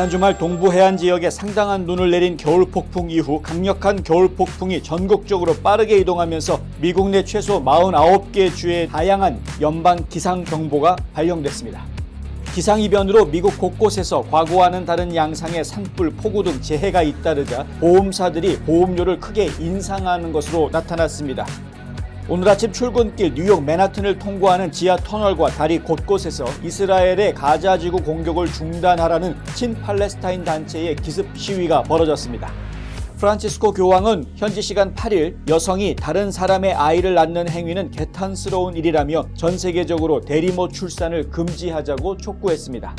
지난 주말 동부 해안 지역에 상당한 눈을 내린 겨울 폭풍 이후 강력한 겨울 폭풍이 전국적으로 빠르게 이동하면서 미국 내 최소 49개 주의 다양한 연방 기상 경보가 발령됐습니다. 기상 이변으로 미국 곳곳에서 과거와는 다른 양상의 산불, 폭우 등 재해가 잇따르자 보험사들이 보험료를 크게 인상하는 것으로 나타났습니다. 오늘 아침 출근길 뉴욕 맨하튼을 통과하는 지하 터널과 다리 곳곳에서 이스라엘의 가자 지구 공격을 중단하라는 친팔레스타인 단체의 기습 시위가 벌어졌습니다. 프란치스코 교황은 현지 시간 8일 여성이 다른 사람의 아이를 낳는 행위는 개탄스러운 일이라며 전 세계적으로 대리모 출산을 금지하자고 촉구했습니다.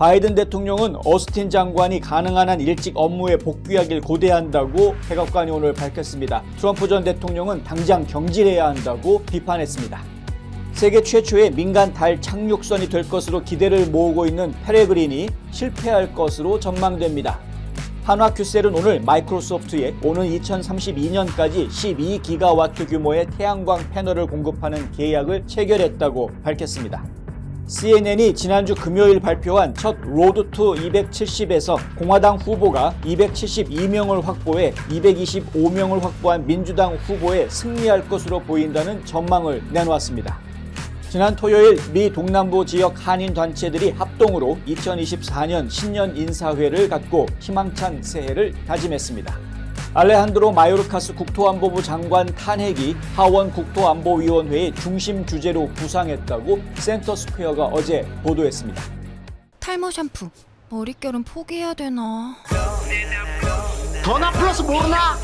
바이든 대통령은 어스틴 장관이 가능한 한 일찍 업무에 복귀하길 고대한다고 백악관이 오늘 밝혔습니다. 트럼프 전 대통령은 당장 경질해야 한다고 비판했습니다. 세계 최초의 민간 달 착륙선이 될 것으로 기대를 모으고 있는 페레그린이 실패할 것으로 전망됩니다. 한화큐셀은 오늘 마이크로소프트에 오는 2032년까지 12기가와트 규모의 태양광 패널을 공급하는 계약을 체결했다고 밝혔습니다. CNN이 지난주 금요일 발표한 첫 로드 투 270에서 공화당 후보가 272명을 확보해 225명을 확보한 민주당 후보에 승리할 것으로 보인다는 전망을 내놓았습니다. 지난 토요일 미 동남부 지역 한인 단체들이 합동으로 2024년 신년 인사회를 갖고 희망찬 새해를 다짐했습니다. 알레한드로 마요르카스 국토안보부 장관 탄핵이 하원 국토안보위원회의 중심 주제로 부상했다고 센터스퀘어가 어제 보도했습니다. 탈모 샴푸. 머릿결은 포기해야 되나? 더나 플러스 모르나?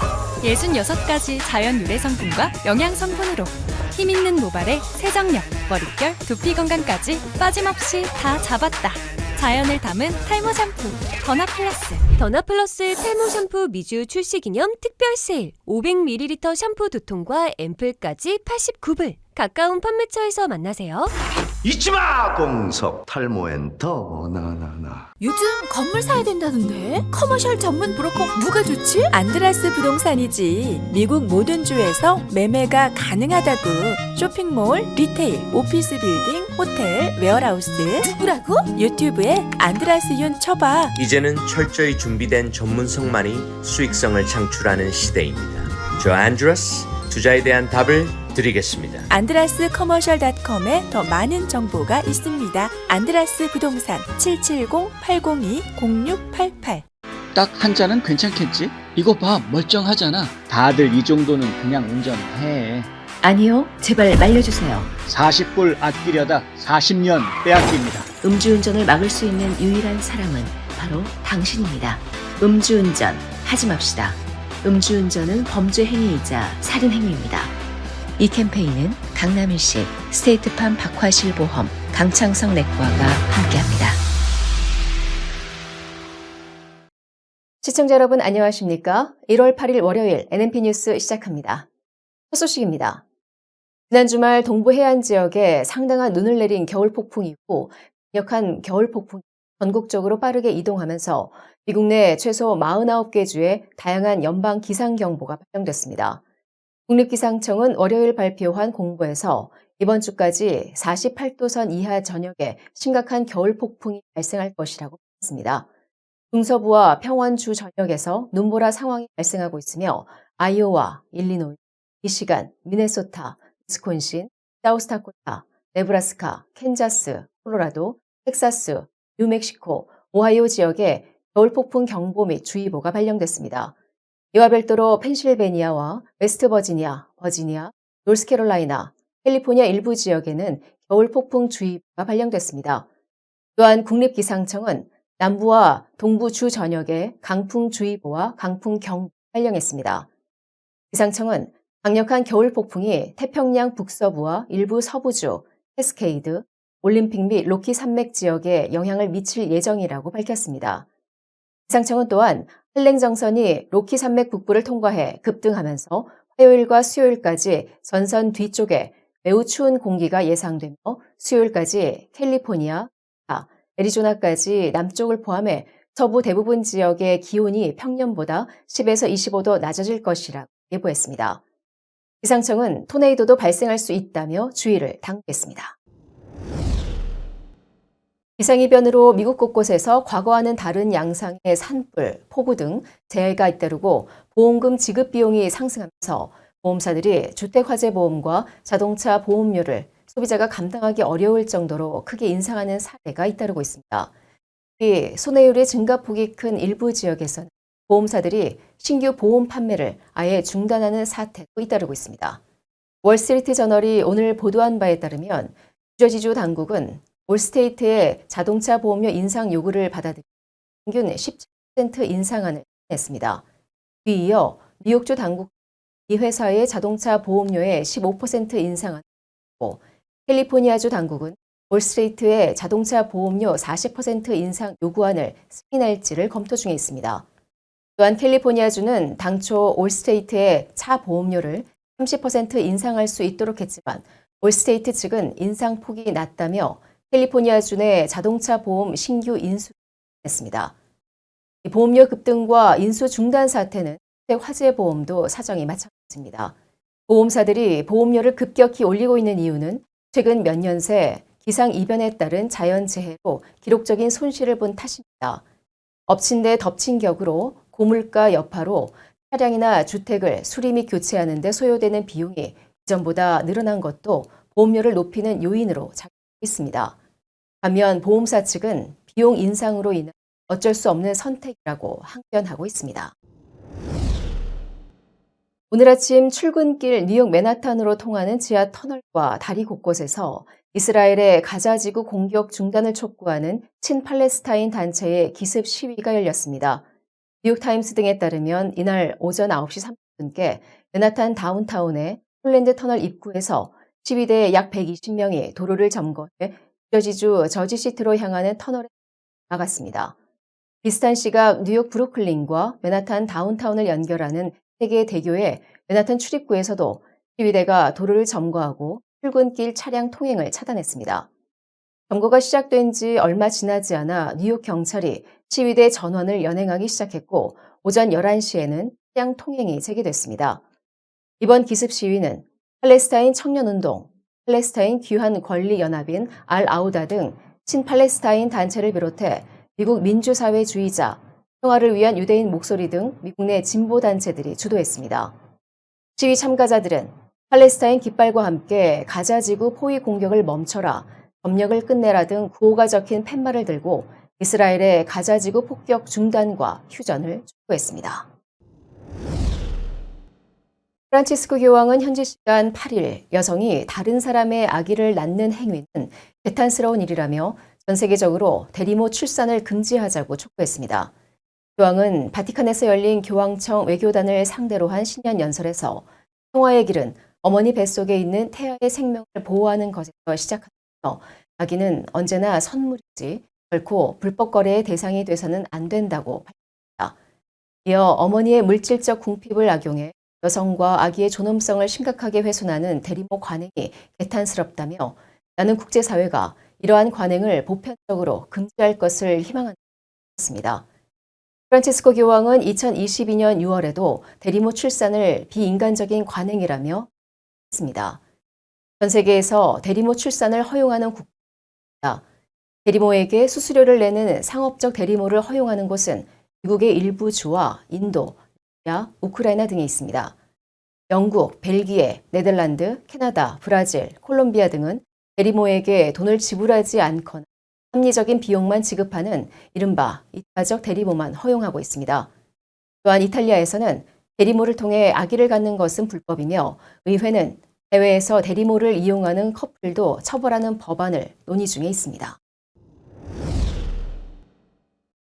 66가지 자연 유래 성분과 영양 성분으로 힘 있는 모발의 세정력, 머릿결, 두피 건강까지 빠짐없이 다 잡았다. 자연을 담은 탈모 샴푸 더나 플러스. 더나 플러스 탈모 샴푸 미주 출시 기념 특별 세일. 500ml 샴푸 두 통과 앰플까지 89불 가까운 판매처에서 만나세요. 잊지마 공석 탈모엔 더 나나나 요즘 건물 사야 된다던데? 커머셜 전문 브로커 누가 좋지? 안드라스 부동산이지. 미국 모든 주에서 매매가 가능하다고. 쇼핑몰, 리테일, 오피스 빌딩, 호텔, 웨어하우스. 누구라고? 유튜브에 안드라스 윤 쳐봐. 이제는 철저히 준비된 전문성만이 수익성을 창출하는 시대입니다. 저 안드레스 투자에 대한 답을 드리겠습니다. 안드라스 커머셜닷컴에 더 많은 정보가 있습니다. 안드라스 부동산 770-802-0688 딱 한 잔은 괜찮겠지? 이거 봐 멀쩡하잖아 다들 이 정도는 그냥 운전해 아니요, 제발 말려주세요. 40불 아끼려다 40년 빼앗깁니다 음주운전을 막을 수 있는 유일한 사람은 바로 당신입니다. 음주운전 하지 맙시다. 음주운전은 범죄 행위이자 살인 행위입니다. 이 캠페인은 강남일시 스테이트팜 박화실 보험 강창성 내과가 함께합니다. 시청자 여러분 안녕하십니까? 1월 8일 월요일 NNP 뉴스 시작합니다. 첫 소식입니다. 지난 주말 동부 해안 지역에 상당한 눈을 내린 겨울 폭풍 이후 강력한 겨울 폭풍이 전국적으로 빠르게 이동하면서 미국 내 최소 49개 주에 다양한 연방 기상 경보가 발령됐습니다. 국립기상청은 월요일 발표한 공보에서 이번 주까지 48도선 이하 전역에 심각한 겨울 폭풍이 발생할 것이라고 밝혔습니다. 중서부와 평원주 전역에서 눈보라 상황이 발생하고 있으며 아이오와 일리노이, 미시간, 미네소타, 위스콘신, 사우스타코타, 네브라스카, 캔자스, 콜로라도, 텍사스, 뉴멕시코, 오하이오 지역에 겨울폭풍 경보 및 주의보가 발령됐습니다. 이와 별도로 펜실베니아와 웨스트버지니아, 버지니아, 노스캐롤라이나, 캘리포니아 일부 지역에는 겨울폭풍 주의보가 발령됐습니다. 또한 국립기상청은 남부와 동부 주 전역에 강풍주의보와 강풍경보 발령했습니다. 기상청은 강력한 겨울 폭풍이 태평양 북서부와 일부 서부주, 캐스케이드, 올림픽 및 로키 산맥 지역에 영향을 미칠 예정이라고 밝혔습니다. 기상청은 또한 한랭 정선이 로키 산맥 북부를 통과해 급등하면서 화요일과 수요일까지 전선 뒤쪽에 매우 추운 공기가 예상되며 수요일까지 캘리포니아, 애리조나까지 남쪽을 포함해 서부 대부분 지역의 기온이 평년보다 10에서 25도 낮아질 것이라고 예보했습니다. 기상청은 토네이도도 발생할 수 있다며 주의를 당부했습니다. 기상이변으로 미국 곳곳에서 과거와는 다른 양상의 산불, 폭우 등 재해가 잇따르고 보험금 지급 비용이 상승하면서 보험사들이 주택화재보험과 자동차 보험료를 소비자가 감당하기 어려울 정도로 크게 인상하는 사례가 잇따르고 있습니다. 이 손해율의 증가폭이 큰 일부 지역에서는 보험사들이 신규 보험 판매를 아예 중단하는 사태도 잇따르고 있습니다. 월스트리트 저널이 오늘 보도한 바에 따르면 뉴저지주 당국은 올스테이트의 자동차 보험료 인상 요구를 받아들여 평균 17% 인상안을 냈습니다. 뒤이어 뉴욕주 당국 이 회사의 자동차 보험료의 15% 인상안을 냈고 캘리포니아주 당국은 올스트레이트의 자동차 보험료 40% 인상 요구안을 승인할지를 검토 중에 있습니다. 또한 캘리포니아주는 당초 올스테이트의 차 보험료를 30% 인상할 수 있도록 했지만 올스테이트 측은 인상 폭이 낮다며 캘리포니아주 내 자동차 보험 신규 인수 했습니다. 보험료 급등과 인수 중단 사태는 화재 보험도 사정이 마찬가지입니다. 보험사들이 보험료를 급격히 올리고 있는 이유는 최근 몇 년 새 기상 이변에 따른 자연재해로 기록적인 손실을 본 탓입니다. 엎친 데 덮친 격으로 고물가 여파로 차량이나 주택을 수리 및 교체하는 데 소요되는 비용이 이전보다 늘어난 것도 보험료를 높이는 요인으로 작용하고 있습니다. 반면 보험사 측은 비용 인상으로 인한 어쩔 수 없는 선택이라고 항변하고 있습니다. 오늘 아침 출근길 뉴욕 맨하탄으로 통하는 지하 터널과 다리 곳곳에서 이스라엘의 가자지구 공격 중단을 촉구하는 친팔레스타인 단체의 기습 시위가 열렸습니다. 뉴욕타임스 등에 따르면 이날 오전 9시 30분께 맨하탄 다운타운의 폴랜드 터널 입구에서 시위대 약 120명이 도로를 점거해 저지주 저지시티로 향하는 터널에 나갔습니다. 비슷한 시각 뉴욕 브루클린과 맨하탄 다운타운을 연결하는 세계 대교의 맨하탄 출입구에서도 시위대가 도로를 점거하고 출근길 차량 통행을 차단했습니다. 점거가 시작된 지 얼마 지나지 않아 뉴욕 경찰이 시위대 전원을 연행하기 시작했고 오전 11시에는 차량 통행이 재개됐습니다. 이번 기습 시위는 팔레스타인 청년운동, 팔레스타인 귀환 권리 연합인 알 아우다 등 친팔레스타인 단체를 비롯해 미국 민주사회주의자, 평화를 위한 유대인 목소리 등 미국 내 진보 단체들이 주도했습니다. 시위 참가자들은 팔레스타인 깃발과 함께 가자지구 포위 공격을 멈춰라, 점령을 끝내라 등 구호가 적힌 팻말을 들고 이스라엘의 가자지구 폭격 중단과 휴전을 촉구했습니다. 프란치스코 교황은 현지 시간 8일 여성이 다른 사람의 아기를 낳는 행위는 개탄스러운 일이라며 전 세계적으로 대리모 출산을 금지하자고 촉구했습니다. 교황은 바티칸에서 열린 교황청 외교단을 상대로 한 신년 연설에서 평화의 길은 어머니 뱃속에 있는 태아의 생명을 보호하는 것에서 시작하며 아기는 언제나 선물이지 결코 불법 거래의 대상이 돼서는 안 된다고 밝혔습니다. 이어 어머니의 물질적 궁핍을 악용해 여성과 아기의 존엄성을 심각하게 훼손하는 대리모 관행이 개탄스럽다며 나는 국제사회가 이러한 관행을 보편적으로 금지할 것을 희망한다습니다. 프란치스코 교황은 2022년 6월에도 대리모 출산을 비인간적인 관행이라며 했습니다. 전 세계에서 대리모 출산을 허용하는 국가입니다. 대리모에게 수수료를 내는 상업적 대리모를 허용하는 곳은 미국의 일부 주와 인도, 우크라이나 등에 있습니다. 영국, 벨기에, 네덜란드, 캐나다, 브라질, 콜롬비아 등은 대리모에게 돈을 지불하지 않거나 합리적인 비용만 지급하는 이른바 이타적 대리모만 허용하고 있습니다. 또한 이탈리아에서는 대리모를 통해 아기를 갖는 것은 불법이며 의회는 해외에서 대리모를 이용하는 커플도 처벌하는 법안을 논의 중에 있습니다.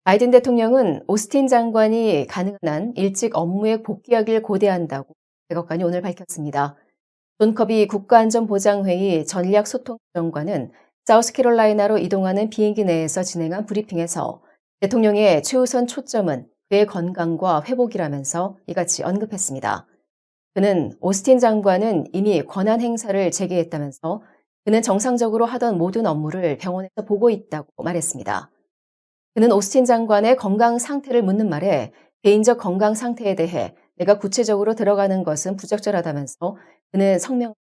바이든 대통령은 오스틴 장관이 가능한 한 일찍 업무에 복귀하길 고대한다고 백악관이 오늘 밝혔습니다. 존 커비 국가안전보장회의 전략소통장관은 사우스캐롤라이나로 이동하는 비행기 내에서 진행한 브리핑에서 대통령의 최우선 초점은 그의 건강과 회복이라면서 이같이 언급했습니다. 그는 오스틴 장관은 이미 권한 행사를 재개했다면서 그는 정상적으로 하던 모든 업무를 병원에서 보고 있다고 말했습니다. 그는 오스틴 장관의 건강 상태를 묻는 말에 개인적 건강 상태에 대해 내가 구체적으로 들어가는 것은 부적절하다면서 그는 성명에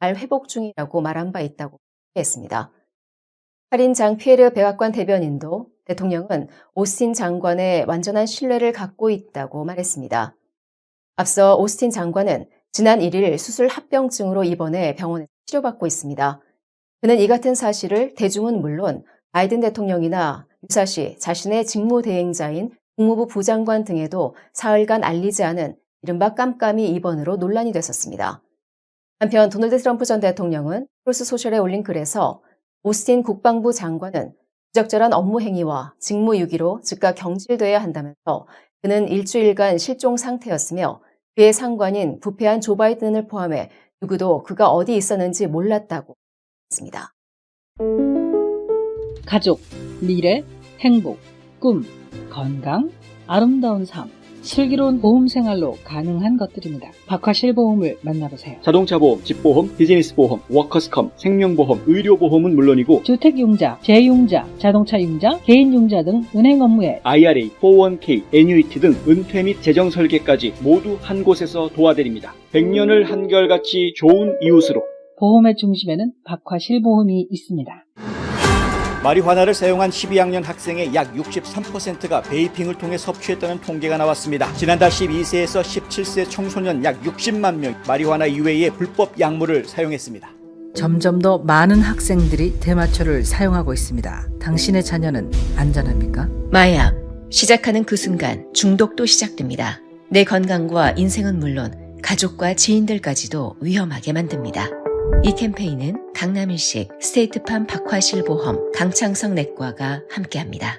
잘 회복 중이라고 말한 바 있다고 했습니다. 할인 장 피에르 백악관 대변인도 대통령은 오스틴 장관의 완전한 신뢰를 갖고 있다고 말했습니다. 앞서 오스틴 장관은 지난 1일 수술 합병증으로 입원해 병원에서 치료받고 있습니다. 그는 이 같은 사실을 대중은 물론 바이든 대통령이나 유사시 자신의 직무 대행자인 국무부 부장관 등에도 사흘간 알리지 않은 이른바 깜깜이 입원으로 논란이 됐었습니다. 한편 도널드 트럼프 전 대통령은 크로스 소셜에 올린 글에서 오스틴 국방부 장관은 부적절한 업무 행위와 직무 유기로 즉각 경질돼야 한다면서 그는 일주일간 실종 상태였으며 그의 상관인 부패한 조 바이든을 포함해 누구도 그가 어디 있었는지 몰랐다고 했습니다. 가족, 미래, 행복, 꿈, 건강, 아름다운 삶, 슬기로운 보험 생활로 가능한 것들입니다. 박화실 보험을 만나보세요. 자동차 보험, 집보험, 비즈니스 보험, 워커스컴, 생명보험, 의료보험은 물론이고 주택융자, 재융자, 자동차융자, 개인융자 등 은행 업무에 IRA, 401k, 애뉴이티 등 은퇴 및 재정 설계까지 모두 한 곳에서 도와드립니다. 100년을 한결같이 좋은 이웃으로 보험의 중심에는 박화실 보험이 있습니다. 마리화나를 사용한 12학년 학생의 약 63%가 베이핑을 통해 섭취했다는 통계가 나왔습니다. 지난달 12세에서 17세 청소년 약 60만 명 마리화나 이외의 불법 약물을 사용했습니다. 점점 더 많은 학생들이 대마초를 사용하고 있습니다. 당신의 자녀는 안전합니까? 마약. 시작하는 그 순간 중독도 시작됩니다. 내 건강과 인생은 물론 가족과 지인들까지도 위험하게 만듭니다. 이 캠페인은 강남일식, 스테이트팜 박화실 보험, 강창성 내과가 함께합니다.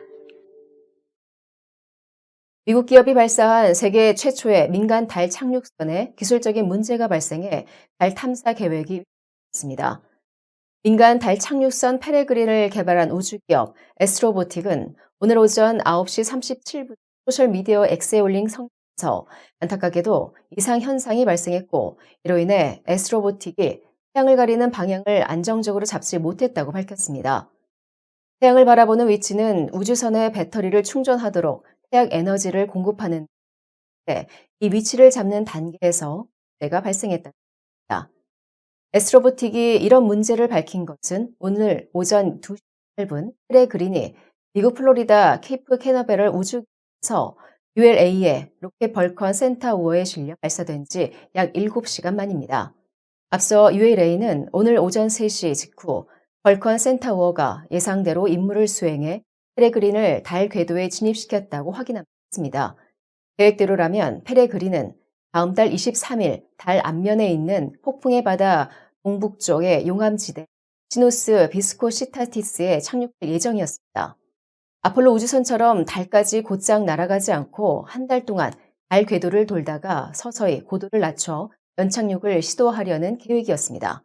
미국 기업이 발사한 세계 최초의 민간 달 착륙선에 기술적인 문제가 발생해 달 탐사 계획이 있습니다. 민간 달 착륙선 페레그린을 개발한 우주기업 에스트로보틱은 오늘 오전 9시 37분 소셜미디어 올린 성에서 안타깝게도 이상 현상이 발생했고 이로 인해 에스트로보틱이 태양을 가리는 방향을 안정적으로 잡지 못했다고 밝혔습니다. 태양을 바라보는 위치는 우주선의 배터리를 충전하도록 태양 에너지를 공급하는 데 이 위치를 잡는 단계에서 문제가 발생했다. 에스트로보틱이 이런 문제를 밝힌 것은 오늘 오전 2시 8분 트레 그린이 미국 플로리다 케이프 캐너베럴 우주에서 ULA의 로켓 벌컨 센타우어에 실려 발사된 지 약 7시간 만입니다. 앞서 ULA는 오늘 오전 3시 직후 벌컨 센타우어가 예상대로 임무를 수행해 페레그린을 달 궤도에 진입시켰다고 확인했습니다. 계획대로라면 페레그린은 다음 달 23일 달 앞면에 있는 폭풍의 바다 동북쪽의 용암지대 시노스 비스코 시타티스에 착륙할 예정이었습니다. 아폴로 우주선처럼 달까지 곧장 날아가지 않고 한 달 동안 달 궤도를 돌다가 서서히 고도를 낮춰 연착륙을 시도하려는 계획이었습니다.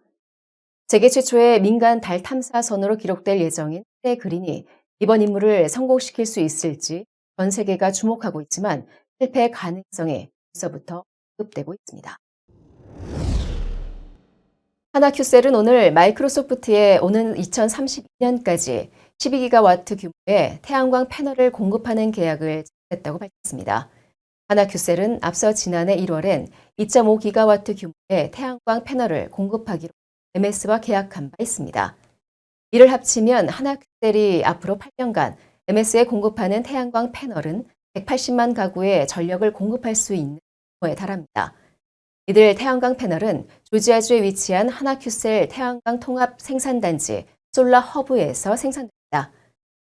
세계 최초의 민간 달 탐사선으로 기록될 예정인 페레그린이 이번 임무를 성공시킬 수 있을지 전 세계가 주목하고 있지만 실패 가능성이 벌써부터 급되고 있습니다. 하나큐셀은 오늘 마이크로소프트에 오는 2032년까지 12기가와트 규모의 태양광 패널을 공급하는 계약을 했다고 밝혔습니다. 하나큐셀은 앞서 지난해 1월엔 2.5기가와트 규모의 태양광 패널을 공급하기로 MS와 계약한 바 있습니다. 이를 합치면 하나큐셀이 앞으로 8년간 MS에 공급하는 태양광 패널은 180만 가구에 전력을 공급할 수 있는 규모에 달합니다. 이들 태양광 패널은 조지아주에 위치한 하나큐셀 태양광 통합 생산단지 솔라 허브에서 생산됩니다.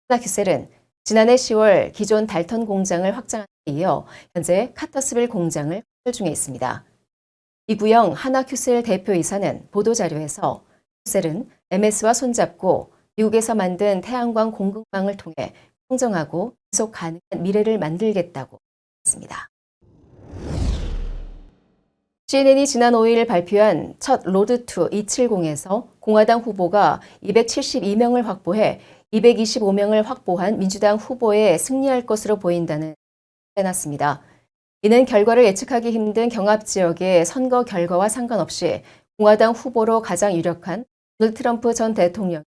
하나큐셀은 지난해 10월 기존 달턴 공장을 확장한 데 이어 현재 카터스빌 공장을 건설 중에 있습니다. 이구영 하나큐셀 대표이사는 보도자료에서 큐셀은 MS와 손잡고 미국에서 만든 태양광 공급망을 통해 평정하고 지속 가능한 미래를 만들겠다고 했습니다. CNN이 지난 5일 발표한 첫 로드2 270에서 공화당 후보가 272명을 확보해 225명을 확보한 민주당 후보에 승리할 것으로 보인다는 해놨습니다. 이는 결과를 예측하기 힘든 경합 지역의 선거 결과와 상관없이 공화당 후보로 가장 유력한 도널드 트럼프 전 대통령이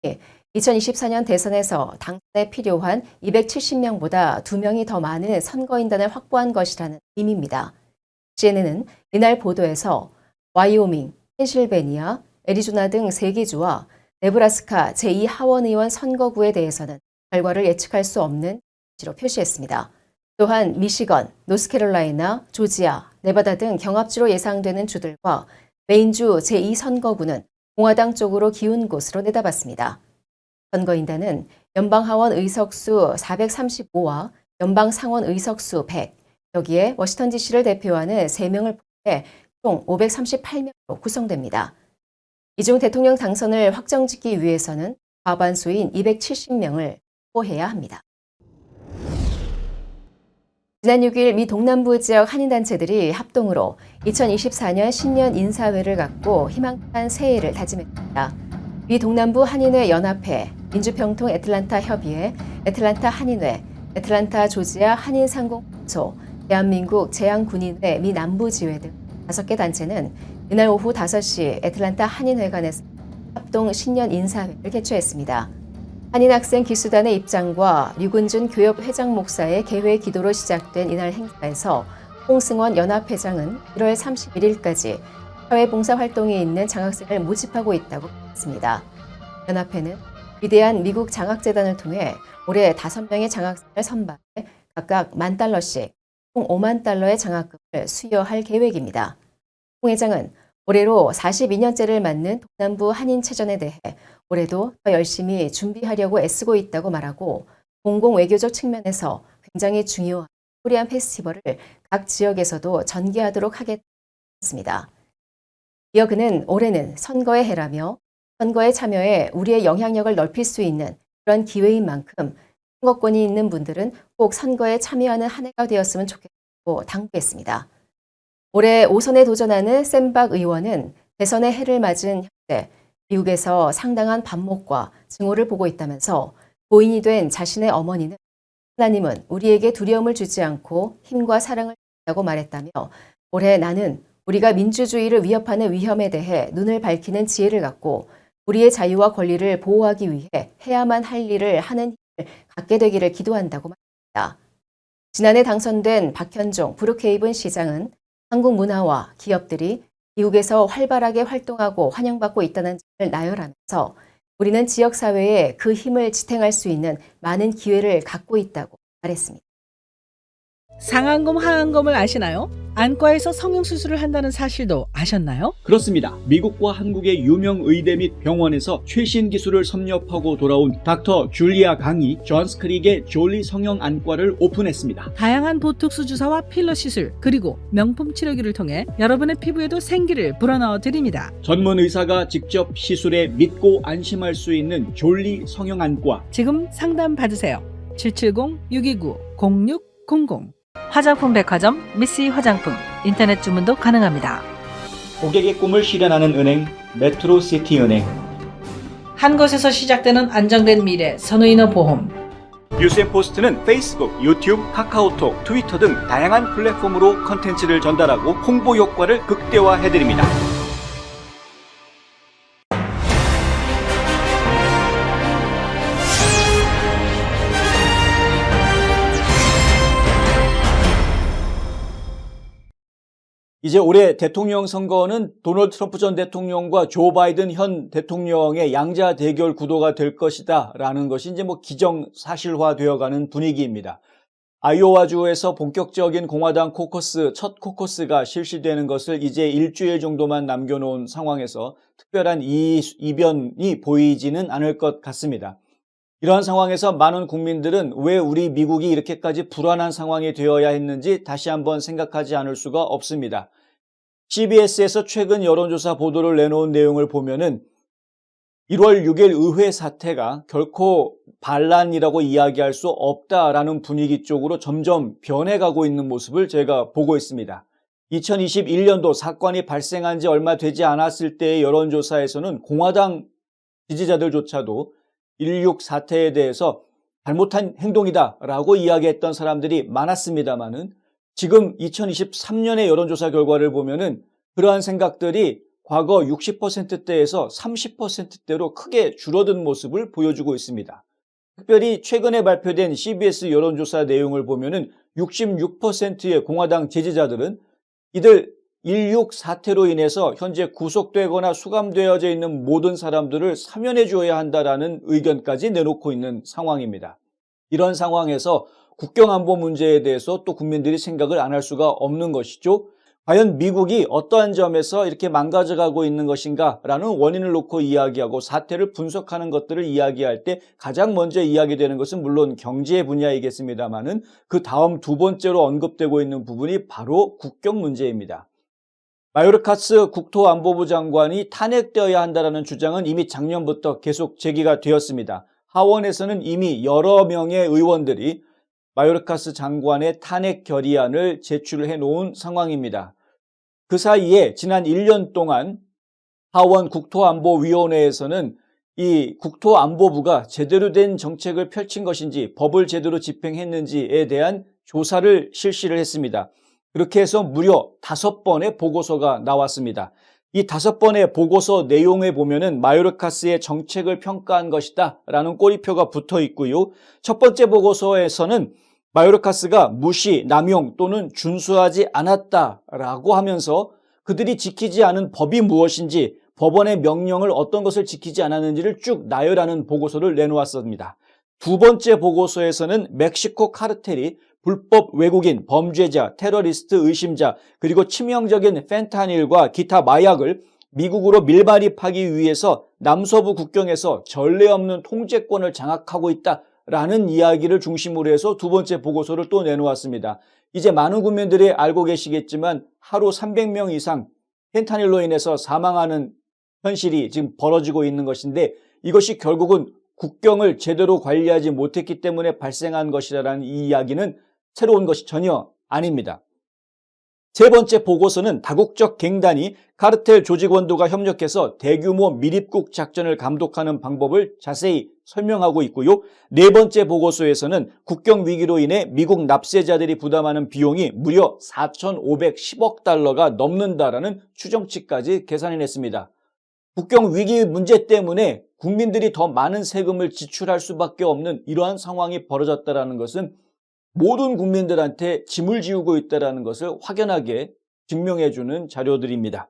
2024년 대선에서 당선에 필요한 270명보다 2명이 더 많은 선거인단을 확보한 것이라는 의미입니다. CNN은 이날 보도에서 와이오밍, 펜실베니아, 애리조나 등 3개 주와 네브라스카 제2하원 의원 선거구에 대해서는 결과를 예측할 수 없는 지로 표시했습니다. 또한 미시건, 노스캐롤라이나, 조지아, 네바다 등 경합지로 예상되는 주들과 메인주 제2선거구는 공화당 쪽으로 기운 곳으로 내다봤습니다. 선거인단은 연방 하원 의석수 435와 연방 상원 의석수 100, 여기에 워싱턴 DC를 대표하는 3명을 포함해 총 538명으로 구성됩니다. 이 중 대통령 당선을 확정짓기 위해서는 과반수인 270명을 확보해야 합니다. 지난 6일 미 동남부 지역 한인단체들이 합동으로 2024년 신년 인사회를 갖고 희망찬 새해를 다짐했습니다. 미 동남부 한인회 연합회, 민주평통 애틀란타 협의회, 애틀란타 한인회, 애틀란타 조지아 한인상공소, 대한민국 재향군인회 미 남부지회 등 5개 단체는 이날 오후 5시 애틀란타 한인회관에서 합동 신년 인사회를 개최했습니다. 한인학생 기수단의 입장과 류근준 교협 회장 목사의 개회 기도로 시작된 이날 행사에서 홍승원 연합회장은 1월 31일까지 사회봉사 활동에 있는 장학생을 모집하고 있다고 밝혔습니다. 연합회는 위대한 미국 장학재단을 통해 올해 5명의 장학생을 선발해 각각 만 달러씩 총 5만 달러의 장학금을 수여할 계획입니다. 홍 회장은 올해로 42년째를 맞는 동남부 한인 체전에 대해 올해도 더 열심히 준비하려고 애쓰고 있다고 말하고 공공 외교적 측면에서 굉장히 중요한 코리안 페스티벌을 각 지역에서도 전개하도록 하겠습니다. 이어 그는 올해는 선거의 해라며 선거에 참여해 우리의 영향력을 넓힐 수 있는 그런 기회인 만큼 선거권이 있는 분들은 꼭 선거에 참여하는 한 해가 되었으면 좋겠다고 당부했습니다. 올해 5선에 도전하는 샘박 의원은 대선의 해를 맞은 현재 미국에서 상당한 반목과 증오를 보고 있다면서 고인이 된 자신의 어머니는 하나님은 우리에게 두려움을 주지 않고 힘과 사랑을 준다고 말했다며 올해 나는 우리가 민주주의를 위협하는 위험에 대해 눈을 밝히는 지혜를 갖고 우리의 자유와 권리를 보호하기 위해 해야만 할 일을 하는 힘을 갖게 되기를 기도한다고 말했습니다. 지난해 당선된 박현종 브루케이븐 시장은 한국 문화와 기업들이 미국에서 활발하게 활동하고 환영받고 있다는 점을 나열하면서 우리는 지역사회에 그 힘을 지탱할 수 있는 많은 기회를 갖고 있다고 말했습니다. 상한검, 하한검을 아시나요? 안과에서 성형수술을 한다는 사실도 아셨나요? 그렇습니다. 미국과 한국의 유명 의대 및 병원에서 최신 기술을 섭렵하고 돌아온 닥터 줄리아 강이 존스 크릭의 졸리 성형 안과를 오픈했습니다. 다양한 보톡스 주사와 필러 시술, 그리고 명품 치료기를 통해 여러분의 피부에도 생기를 불어넣어 드립니다. 전문 의사가 직접 시술에 믿고 안심할 수 있는 졸리 성형 안과 지금 상담 받으세요. 770-629-0600 화장품 백화점 미스 화장품 인터넷 주문도 가능합니다. 고객의 꿈을 실현하는 은행 메트로시티은행 한 곳에서 시작되는 안정된 미래 선우인어 보험 뉴스앤포스트는 페이스북, 유튜브, 카카오톡, 트위터 등 다양한 플랫폼으로 컨텐츠를 전달하고 홍보 효과를 극대화해드립니다. 이제 올해 대통령 선거는 도널드 트럼프 전 대통령과 조 바이든 현 대통령의 양자 대결 구도가 될 것이다 라는 것이 이제 뭐 기정 사실화 되어가는 분위기입니다. 아이오와주에서 본격적인 공화당 코커스, 첫 코커스가 실시되는 것을 이제 일주일 정도만 남겨놓은 상황에서 특별한 이, 이변이 보이지는 않을 것 같습니다. 이러한 상황에서 많은 국민들은 왜 우리 미국이 이렇게까지 불안한 상황이 되어야 했는지 다시 한번 생각하지 않을 수가 없습니다. CBS에서 최근 여론조사 보도를 내놓은 내용을 보면은 1월 6일 의회 사태가 결코 반란이라고 이야기할 수 없다라는 분위기 쪽으로 점점 변해가고 있는 모습을 제가 보고 있습니다. 2021년도 사건이 발생한 지 얼마 되지 않았을 때의 여론조사에서는 공화당 지지자들조차도 1.6 사태에 대해서 잘못한 행동이다라고 이야기했던 사람들이 많았습니다만은 지금 2023년의 여론조사 결과를 보면은 그러한 생각들이 과거 60%대에서 30%대로 크게 줄어든 모습을 보여주고 있습니다. 특별히 최근에 발표된 CBS 여론조사 내용을 보면은 66%의 공화당 지지자들은 이들 16 사태로 인해서 현재 구속되거나 수감되어져 있는 모든 사람들을 사면해 줘야 한다라는 의견까지 내놓고 있는 상황입니다. 이런 상황에서 국경 안보 문제에 대해서 또 국민들이 생각을 안 할 수가 없는 것이죠. 과연 미국이 어떠한 점에서 이렇게 망가져가고 있는 것인가 라는 원인을 놓고 이야기하고 사태를 분석하는 것들을 이야기할 때 가장 먼저 이야기되는 것은 물론 경제 분야이겠습니다만은 그 다음 두 번째로 언급되고 있는 부분이 바로 국경 문제입니다. 마요르카스 국토안보부 장관이 탄핵되어야 한다는 주장은 이미 작년부터 계속 제기가 되었습니다. 하원에서는 이미 여러 명의 의원들이 마요르카스 장관의 탄핵 결의안을 제출을 해놓은 상황입니다. 그 사이에 지난 1년 동안 하원 국토안보위원회에서는 이 국토안보부가 제대로 된 정책을 펼친 것인지 법을 제대로 집행했는지에 대한 조사를 실시를 했습니다. 그렇게 해서 무려 다섯 번의 보고서가 나왔습니다. 이 다섯 번의 보고서 내용에 보면은 마요르카스의 정책을 평가한 것이다 라는 꼬리표가 붙어 있고요. 첫 번째 보고서에서는 마요르카스가 무시, 남용 또는 준수하지 않았다라고 하면서 그들이 지키지 않은 법이 무엇인지 법원의 명령을 어떤 것을 지키지 않았는지를 쭉 나열하는 보고서를 내놓았습니다. 두 번째 보고서에서는 멕시코 카르텔이 불법 외국인, 범죄자, 테러리스트 의심자, 그리고 치명적인 펜타닐과 기타 마약을 미국으로 밀반입하기 위해서 남서부 국경에서 전례 없는 통제권을 장악하고 있다라는 이야기를 중심으로 해서 두 번째 보고서를 또 내놓았습니다. 이제 많은 국민들이 알고 계시겠지만 하루 300명 이상 펜타닐로 인해서 사망하는 현실이 지금 벌어지고 있는 것인데 이것이 결국은 국경을 제대로 관리하지 못했기 때문에 발생한 것이라는 이 이야기는 새로운 것이 전혀 아닙니다. 세 번째 보고서는 다국적 갱단이 카르텔 조직원들과 협력해서 대규모 밀입국 작전을 감독하는 방법을 자세히 설명하고 있고요. 네 번째 보고서에서는 국경 위기로 인해 미국 납세자들이 부담하는 비용이 무려 4,510억 달러가 넘는다라는 추정치까지 계산해냈습니다. 국경 위기 문제 때문에 국민들이 더 많은 세금을 지출할 수밖에 없는 이러한 상황이 벌어졌다는 것은 모든 국민들한테 짐을 지우고 있다는 것을 확연하게 증명해주는 자료들입니다.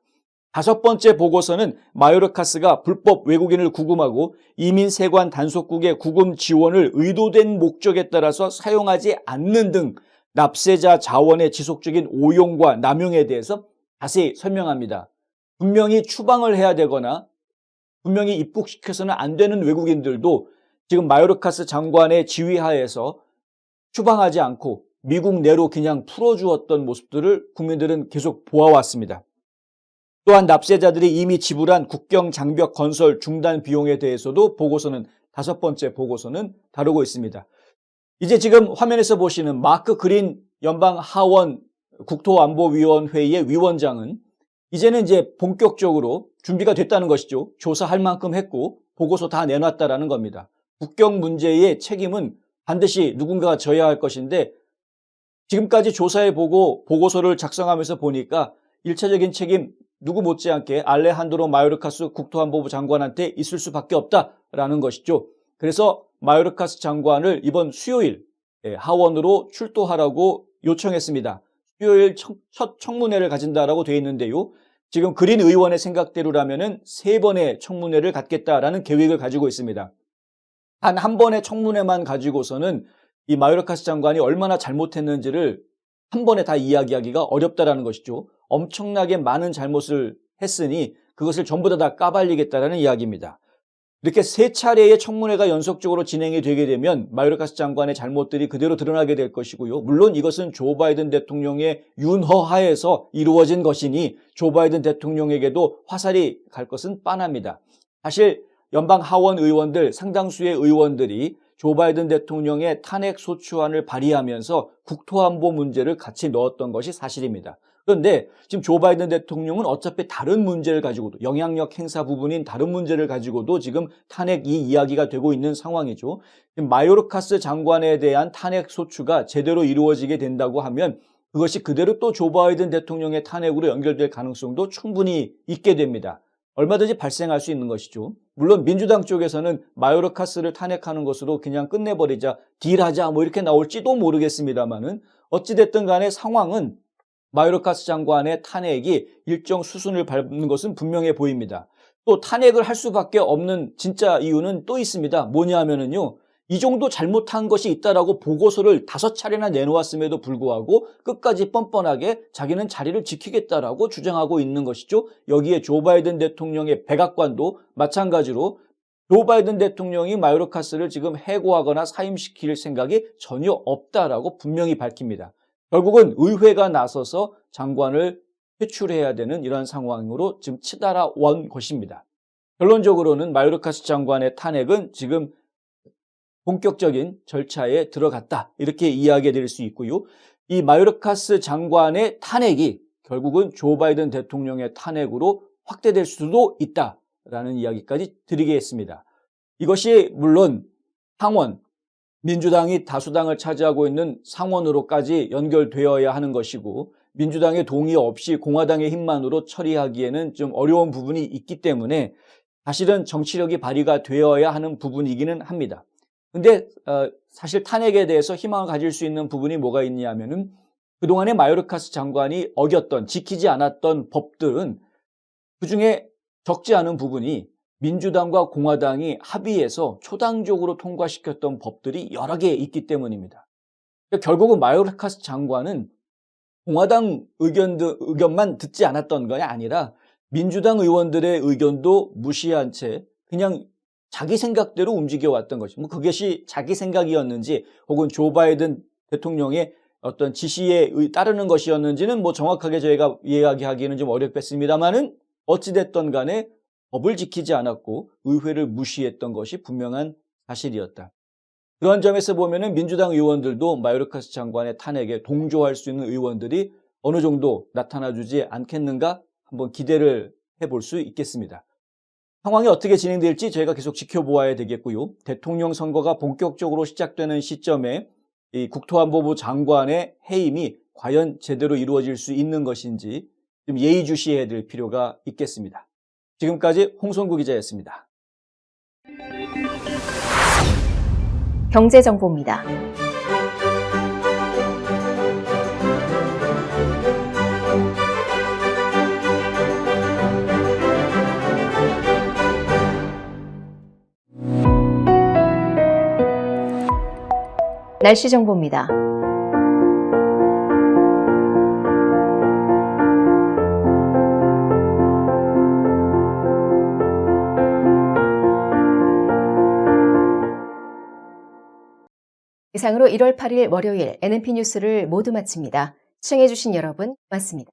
다섯 번째 보고서는 마요르카스가 불법 외국인을 구금하고 이민 세관 단속국의 구금 지원을 의도된 목적에 따라서 사용하지 않는 등 납세자 자원의 지속적인 오용과 남용에 대해서 자세히 설명합니다. 분명히 추방을 해야 되거나 분명히 입국시켜서는 안 되는 외국인들도 지금 마요르카스 장관의 지휘하에서 추방하지 않고 미국 내로 그냥 풀어주었던 모습들을 국민들은 계속 보아왔습니다. 또한 납세자들이 이미 지불한 국경 장벽 건설 중단 비용에 대해서도 보고서는 다섯 번째 보고서는 다루고 있습니다. 이제 지금 화면에서 보시는 마크 그린 연방 하원 국토안보위원회의 위원장은 이제는 이제 본격적으로 준비가 됐다는 것이죠. 조사할 만큼 했고 보고서 다 내놨다라는 겁니다. 국경 문제의 책임은 반드시 누군가가 져야 할 것인데 지금까지 조사해보고 보고서를 작성하면서 보니까 일차적인 책임 누구 못지않게 알레한드로 마요르카스 국토안보부 장관한테 있을 수밖에 없다라는 것이죠. 그래서 마요르카스 장관을 이번 수요일 예, 하원으로 출두하라고 요청했습니다. 수요일 첫 청문회를 가진다라고 되어 있는데요. 지금 그린 의원의 생각대로라면 은 세 번의 청문회를 갖겠다라는 계획을 가지고 있습니다. 단 한 번의 청문회만 가지고서는 이 마요르카스 장관이 얼마나 잘못했는지를 한 번에 다 이야기하기가 어렵다라는 것이죠. 엄청나게 많은 잘못을 했으니 그것을 전부 다, 다 까발리겠다라는 이야기입니다. 이렇게 세 차례의 청문회가 연속적으로 진행이 되게 되면 마요르카스 장관의 잘못들이 그대로 드러나게 될 것이고요. 물론 이것은 조 바이든 대통령의 윤허하에서 이루어진 것이니 조 바이든 대통령에게도 화살이 갈 것은 뻔합니다. 사실 연방 하원 의원들 상당수의 의원들이 조 바이든 대통령의 탄핵 소추안을 발의하면서 국토안보 문제를 같이 넣었던 것이 사실입니다. 그런데 지금 조 바이든 대통령은 어차피 다른 문제를 가지고도 영향력 행사 부분인 다른 문제를 가지고도 지금 탄핵 이 이야기가 되고 있는 상황이죠. 마요르카스 장관에 대한 탄핵 소추가 제대로 이루어지게 된다고 하면 그것이 그대로 또 조 바이든 대통령의 탄핵으로 연결될 가능성도 충분히 있게 됩니다. 얼마든지 발생할 수 있는 것이죠. 물론 민주당 쪽에서는 마요르카스를 탄핵하는 것으로 그냥 끝내버리자 딜하자 뭐 이렇게 나올지도 모르겠습니다만은 어찌됐든 간에 상황은 마요르카스 장관의 탄핵이 일정 수순을 밟는 것은 분명해 보입니다. 또 탄핵을 할 수밖에 없는 진짜 이유는 또 있습니다. 뭐냐 하면은요. 이 정도 잘못한 것이 있다라고 보고서를 다섯 차례나 내놓았음에도 불구하고 끝까지 뻔뻔하게 자기는 자리를 지키겠다라고 주장하고 있는 것이죠. 여기에 조 바이든 대통령의 백악관도 마찬가지로 조 바이든 대통령이 마요르카스를 지금 해고하거나 사임시킬 생각이 전혀 없다라고 분명히 밝힙니다. 결국은 의회가 나서서 장관을 퇴출해야 되는 이런 상황으로 지금 치달아온 것입니다. 결론적으로는 마요르카스 장관의 탄핵은 지금 본격적인 절차에 들어갔다. 이렇게 이야기 드릴 수 있고요. 이 마요르카스 장관의 탄핵이 결국은 조 바이든 대통령의 탄핵으로 확대될 수도 있다라는 이야기까지 드리겠습니다. 이것이 물론 상원, 민주당이 다수당을 차지하고 있는 상원으로까지 연결되어야 하는 것이고 민주당의 동의 없이 공화당의 힘만으로 처리하기에는 좀 어려운 부분이 있기 때문에 사실은 정치력이 발휘가 되어야 하는 부분이기는 합니다. 근데 어, 사실 탄핵에 대해서 희망을 가질 수 있는 부분이 뭐가 있냐면은 그동안에 마요르카스 장관이 어겼던 지키지 않았던 법들은 그중에 적지 않은 부분이 민주당과 공화당이 합의해서 초당적으로 통과시켰던 법들이 여러 개 있기 때문입니다. 그러니까 결국은 마요르카스 장관은 공화당 의견, 의견만 듣지 않았던 것이 아니라 민주당 의원들의 의견도 무시한 채 그냥 자기 생각대로 움직여 왔던 것이 뭐 그것이 자기 생각이었는지 혹은 조 바이든 대통령의 어떤 지시에 따르는 것이었는지는 뭐 정확하게 저희가 이야기하기는 좀 어렵겠습니다만은 어찌됐던 간에 법을 지키지 않았고 의회를 무시했던 것이 분명한 사실이었다. 그런 점에서 보면은 민주당 의원들도 마요르카스 장관의 탄핵에 동조할 수 있는 의원들이 어느 정도 나타나주지 않겠는가 한번 기대를 해볼 수 있겠습니다. 상황이 어떻게 진행될지 저희가 계속 지켜보아야 되겠고요. 대통령 선거가 본격적으로 시작되는 시점에 이 국토안보부 장관의 해임이 과연 제대로 이루어질 수 있는 것인지 좀 예의주시해야 될 필요가 있겠습니다. 지금까지 홍성구 기자였습니다. 경제정보입니다. 날씨 정보입니다. 이상으로 1월 8일 월요일 NNP 뉴스를 모두 마칩니다. 시청해주신 여러분, 고맙습니다.